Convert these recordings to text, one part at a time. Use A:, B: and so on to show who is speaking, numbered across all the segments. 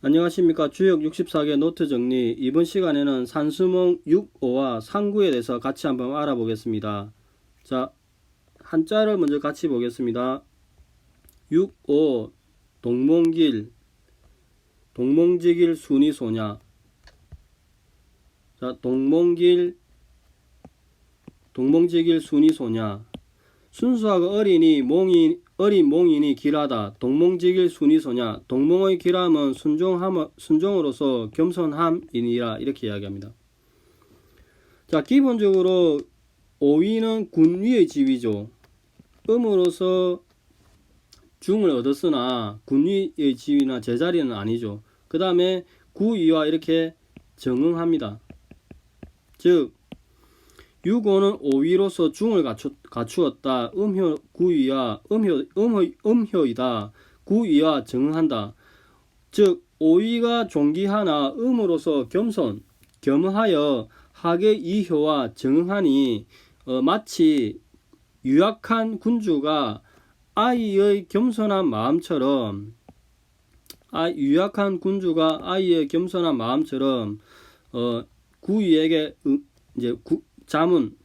A: 안녕하십니까. 주역 64개 노트 정리. 이번 시간에는 산수몽 6호와 상구에 대해서 같이 한번 알아보겠습니다. 자 한자를 먼저 같이 보겠습니다. 6호 동몽길. 동몽지길 순이소냐? 자 동몽길. 동몽지길 순이소냐? 순수하고 어린이 몽이 어린 몽인이 길하다. 동몽지길 순이소냐. 동몽의 길함은 순종함 순종으로서 겸손함이니라 이렇게 이야기합니다. 자 기본적으로 오위는 군위의 지위죠. 음으로서 중을 얻었으나 군위의 지위나 제자리는 아니죠. 그 다음에 구위와 이렇게 정응합니다. 즉 유고는 오위로서 중을 갖추, 갖추 었다. 음효 구위와 음효 음효 음효이다. 구위와 정응한다. 즉 오위가 존귀하나 음으로서 겸손 겸하여 학의 이효와 정응하니 어, 마치 유약한 군주가 아이의 겸손한 마음처럼 아, 유약한 군주가 아이의 겸손한 마음처럼 어, 구위에게 음, 이제 구, 자문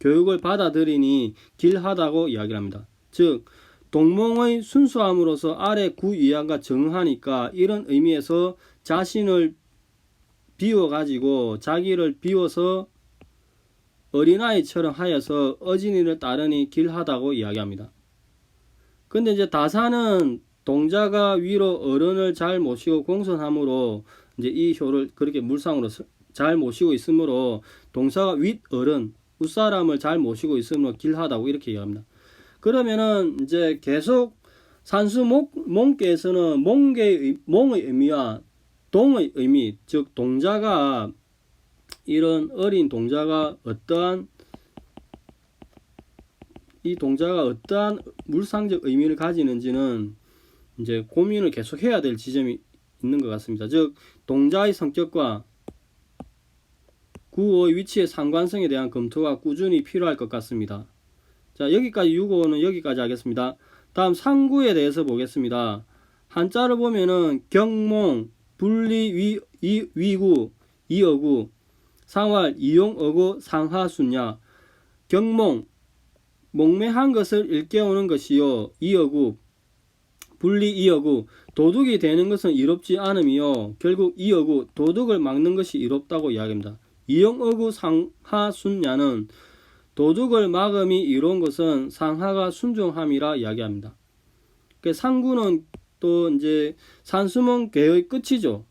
A: 교육을 받아들이니 길하다고 이야기를 합니다. 즉 동몽의 순수함으로서 아래 구이하가 정하니까 이런 의미에서 자신을 비워 가지고 자기를 비워서 어린아이처럼 하여서 어진이를 따르니 길하다고 이야기합니다. 근데 이제 다사는 동자가 위로 어른을 잘 모시고 공손함으로 이제 이 효를 그렇게 물상으로 잘 모시고 있으므로 동사가 윗 어른 윗사람을 잘 모시고 있으므로 길하다고 이렇게 얘기합니다. 그러면은 이제 계속 산수 목, 몽께에서는 몽의, 몽의 의미와 동의 의미, 즉 동자가 이런 어린 동자가 어떠한 이 동자가 어떠한 물상적 의미를 가지는지는 이제 고민을 계속 해야 될 지점이 있는 것 같습니다. 즉 동자의 성격과 구호의 위치의 상관성에 대한 검토가 꾸준히 필요할 것 같습니다. 자 여기까지 6호는 여기까지 하겠습니다. 다음 상구에 대해서 보겠습니다. 한자를 보면은 경몽, 분리, 위, 이, 위구, 이어구, 상활, 이용어구, 상하순야, 경몽, 몽매한 것을 일깨우는 것이요, 이어구, 분리 이어구, 도둑이 되는 것은 이롭지 않음이요, 결국 이어구, 도둑을 막는 것이 이롭다고 이야기합니다. 이용어구 상하순야는 도둑을 막음이 이룬 것은 상하가 순종함이라 이야기합니다. 그 상구는 또 이제 산수문 괴의 끝이죠.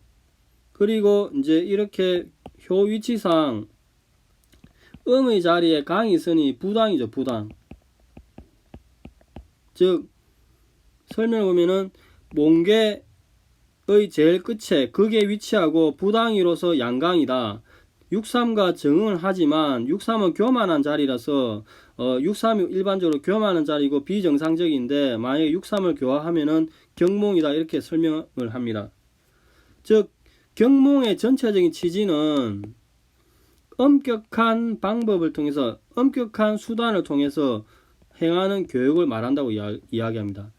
A: 그리고 이제 이렇게 효 위치상 음의 자리에 강이 있으니 부당이죠, 부당. 즉 설명을 보면은 몽개의 제일 끝에 극에 위치하고 부당이로서 양강이다. 63과 정응을 하지만 63은 교만한 자리라서 어, 63이 일반적으로 교만한 자리고 비정상적인데 만약에 63을 교화하면은 경몽이다 이렇게 설명을 합니다. 즉 경몽의 전체적인 취지는 엄격한 방법을 통해서 엄격한 수단을 통해서 행하는 교육을 말한다고 이야, 이야기합니다.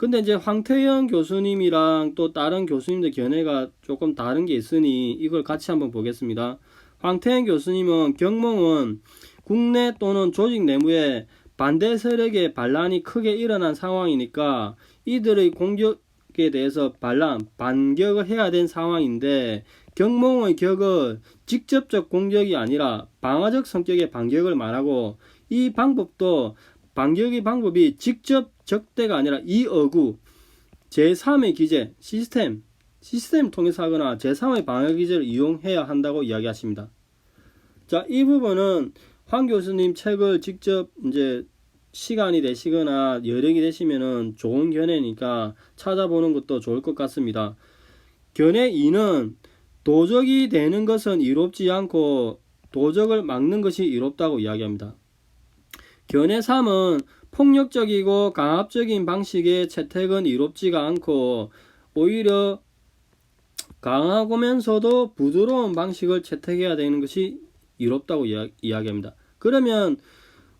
A: 근데 이제 황태영 교수님이랑 또 다른 교수님들 견해가 조금 다른 게 있으니 이걸 같이 한번 보겠습니다. 황태영 교수님은 경몽은 국내 또는 조직 내부에 반대 세력의 반란이 크게 일어난 상황이니까 이들의 공격에 대해서 반란, 반격을 해야 된 상황인데 경몽의 격은 직접적 공격이 아니라 방어적 성격의 반격을 말하고 이 방법도 반격의 방법이 직접 적대가 아니라 이 어구 제3의 기제 시스템 시스템을 통해서 하거나 제3의 방어 기제를 이용해야 한다고 이야기하십니다. 자, 이 부분은 황 교수님 책을 직접 이제 시간이 되시거나 여력이 되시면은 좋은 견해니까 찾아보는 것도 좋을 것 같습니다. 견해 2는 도적이 되는 것은 이롭지 않고 도적을 막는 것이 이롭다고 이야기합니다. 견해 3은 폭력적이고 강압적인 방식의 채택은 이롭지가 않고 오히려 강하고면서도 부드러운 방식을 채택해야 되는 것이 이롭다고 이야, 이야기합니다. 그러면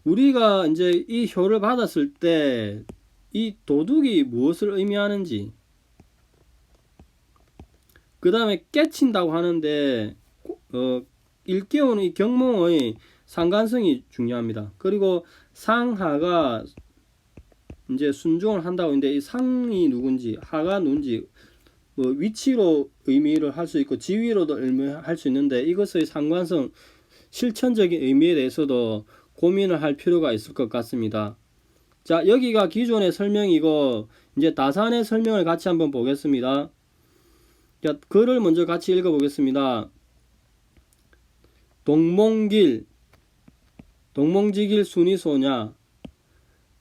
A: 우리가 이제 이 효를 받았을 때 이 도둑이 무엇을 의미하는지 그 다음에 깨친다고 하는데 어, 일깨우는 이 경몽의 상관성이 중요합니다. 그리고 상하가 이제 순종을 한다고 했는데 이 상이 누군지 하가 누군지 뭐 위치로 의미를 할 수 있고 지위로도 의미할 수 있는데 이것의 상관성 실천적인 의미에 대해서도 고민을 할 필요가 있을 것 같습니다. 자 여기가 기존의 설명이고 이제 다산의 설명을 같이 한번 보겠습니다. 자 글을 먼저 같이 읽어보겠습니다. 동몽길 동몽지길 순이소냐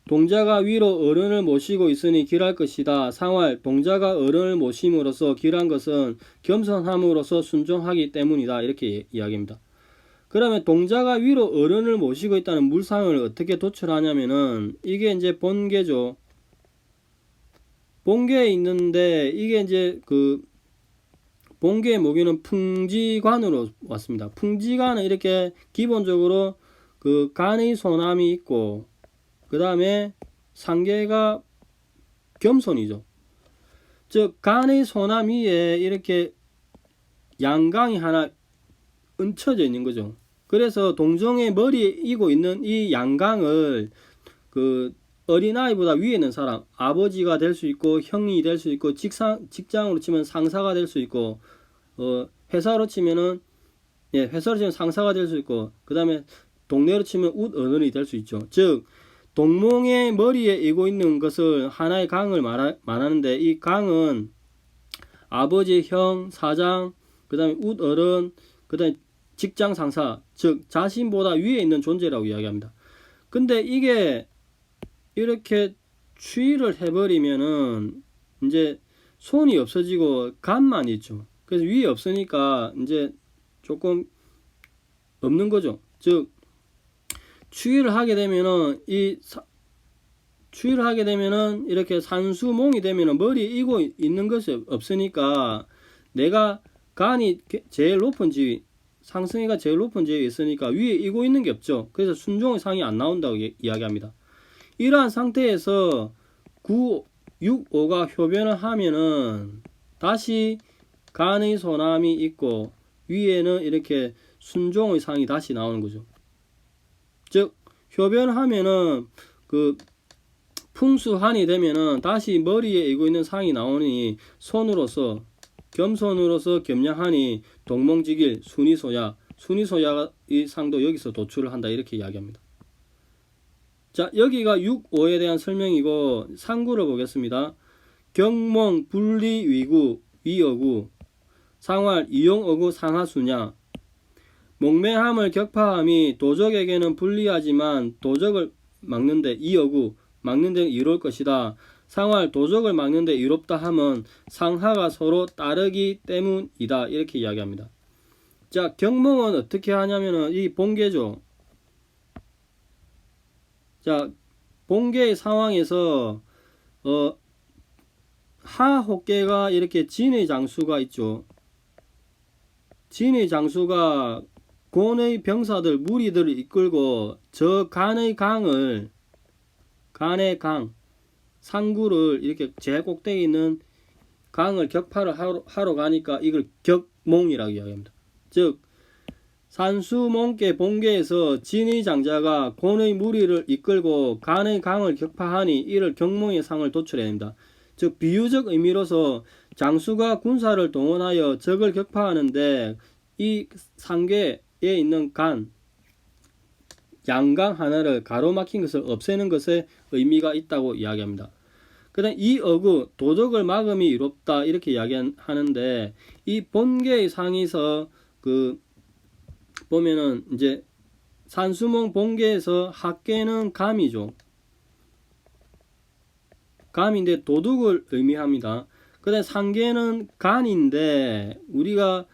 A: 동자가 위로 어른을 모시고 있으니 길할 것이다. 상활 동자가 어른을 모심으로써 길한 것은 겸손함으로써 순종하기 때문이다. 이렇게 이야기합니다. 그러면 동자가 위로 어른을 모시고 있다는 물상을 어떻게 도출하냐면은 이게 이제 본계죠. 본계에 있는데 이게 이제 그 본계의 모기는 풍지관으로 왔습니다. 풍지관은 이렇게 기본적으로 그 간의 소남이 있고 그 다음에 상계가 겸손이죠. 즉 간의 소남 위에 이렇게 양강이 하나 얹혀져 있는 거죠. 그래서 동정의 머리에 이고 있는 이 양강을 그 어린아이보다 위에 있는 사람, 아버지가 될 수 있고 형이 될 수 있고 직상, 직장으로 치면 상사가 될 수 있고 어, 회사로 치면은 예, 회사로 치면 상사가 될 수 있고 그 다음에 동네로 치면 웃 어른이 될 수 있죠. 즉 동몽의 머리에 이고 있는 것을 하나의 강을 말하, 말하는데 이 강은 아버지, 형, 사장, 그 다음에 웃 어른, 그 다음에 직장 상사, 즉 자신보다 위에 있는 존재라고 이야기합니다. 근데 이게 이렇게 추이를 해버리면은 이제 손이 없어지고 간만 있죠. 그래서 위에 없으니까 이제 조금 없는 거죠. 즉 추위를 하게 되면은 이 사, 추위를 하게 되면은 이렇게 산수몽이 되면은 머리에 이고 있는 것이 없으니까 내가 간이 제일 높은 지위 상승이가 제일 높은 지위에 있으니까 위에 이고 있는 게 없죠. 그래서 순종의 상이 안 나온다고 이, 이야기합니다. 이러한 상태에서 9, 6, 5가 효변을 하면은 다시 간의 소남이 있고 위에는 이렇게 순종의 상이 다시 나오는 거죠. 즉 효변하면은 그 풍수한이 되면은 다시 머리에 이고 있는 상이 나오니 손으로서 겸손으로서 겸양하니 동몽지길 순이소야 순이소야 이 상도 여기서 도출을 한다 이렇게 이야기합니다. 자 여기가 6, 5에 대한 설명이고 상구를 보겠습니다. 경몽 분리 위구 위어구 상활 이용어구 상하수냐 목매함을 격파함이 도적에게는 불리하지만 도적을 막는데 이어구 막는 데 이로울 것이다. 상활 도적을 막는 데 이롭다 함은 상하가 서로 따르기 때문이다. 이렇게 이야기합니다. 자, 경몽은 어떻게 하냐면은 이 본계죠. 자, 본계의 상황에서 어 하호계가 이렇게 진의 장수가 있죠. 진의 장수가 곤의 병사들 무리들을 이끌고 저 간의 강을 간의 강 상구를 이렇게 제 꼭대기 있는 강을 격파를 하러, 하러 가니까 이걸 격몽이라고 이야기합니다. 즉 산수몽계 본계에서 진의 장자가 곤의 무리를 이끌고 간의 강을 격파하니 이를 경몽의 상을 도출해야 됩니다. 즉 비유적 의미로서 장수가 군사를 동원하여 적을 격파하는데 이 상계에 있는 간 양강 하나를 가로막힌 것을 없애는 것에 의미가 있다고 이야기합니다. 그다음 이 어구 도적을 막음이 이롭다 이렇게 이야기하는데 이 본계의 상에서 그 보면은 이제 산수몽 본계에서 학계는 감이죠. 감인데 도둑을 의미합니다. 그다음 상계는 간인데 우리가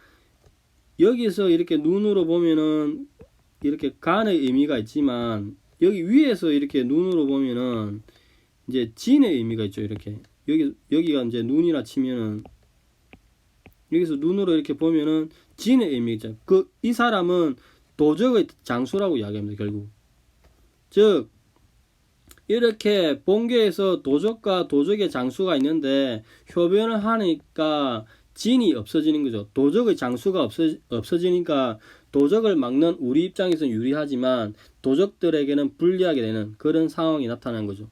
A: 여기서 이렇게 눈으로 보면은 이렇게 간의 의미가 있지만 여기 위에서 이렇게 눈으로 보면은 이제 진의 의미가 있죠. 이렇게 여기 여기가 이제 눈이라 치면은 여기서 눈으로 이렇게 보면은 진의 의미가 있죠. 그 이 사람은 도적의 장수라고 이야기합니다. 결국 즉 이렇게 본계에서 도적과 도적의 장수가 있는데 효변을 하니까 진이 없어지는 거죠. 도적의 장수가 없어, 없어지니까 도적을 막는 우리 입장에서는 유리하지만 도적들에게는 불리하게 되는 그런 상황이 나타난 거죠.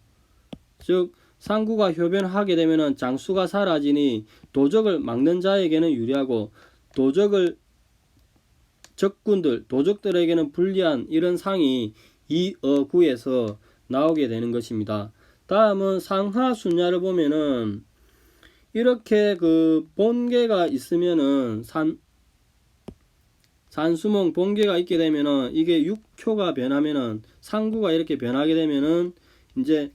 A: 즉 상구가 효변하게 되면은 장수가 사라지니 도적을 막는 자에게는 유리하고 도적을 적군들 도적들에게는 불리한 이런 상이 이 어구에서 나오게 되는 것입니다. 다음은 상하 순야를 보면은 이렇게 그 본계가 있으면은 산 산수몽 본계가 있게 되면은 이게 육효가 변하면은 상구가 이렇게 변하게 되면은 이제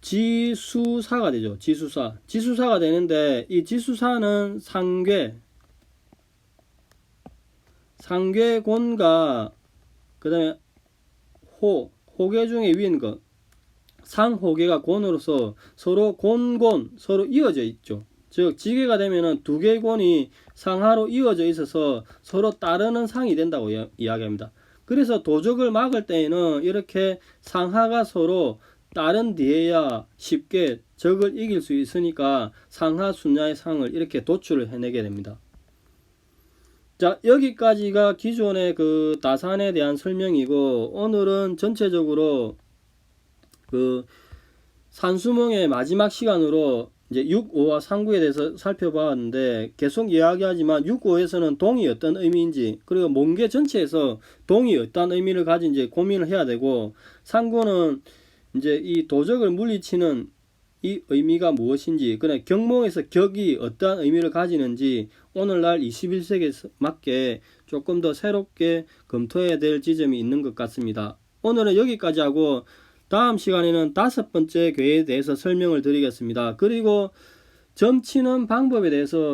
A: 지수사가 되죠. 지수사. 지수사가 되는데 이 지수사는 상괴 상괴곤과 그다음에 호 호계 중에 위인 것 상호계가 곤으로서 서로 곤곤 서로 이어져 있죠. 즉 지계가 되면은 두 개의 곤이 상하로 이어져 있어서 서로 따르는 상이 된다고 이야- 이야기합니다. 그래서 도적을 막을 때에는 이렇게 상하가 서로 다른 뒤에야 쉽게 적을 이길 수 있으니까 상하 순야의 상을 이렇게 도출을 해내게 됩니다. 자 여기까지가 기존의 그 다산에 대한 설명이고 오늘은 전체적으로 그 산수몽의 마지막 시간으로 이제 6, 5와 3구에 대해서 살펴봤는데 계속 이야기하지만 6, 5에서는 동이 어떤 의미인지 그리고 몽계 전체에서 동이 어떤 의미를 가진지 고민을 해야 되고 3구는 이제 이 도적을 물리치는 이 의미가 무엇인지 그래 경몽에서 격이 어떠한 의미를 가지는지 오늘날 21세기에 맞게 조금 더 새롭게 검토해야 될 지점이 있는 것 같습니다. 오늘은 여기까지 하고 다음 시간에는 다섯 번째 괴에 대해서 설명을 드리겠습니다. 그리고 점치는 방법에 대해서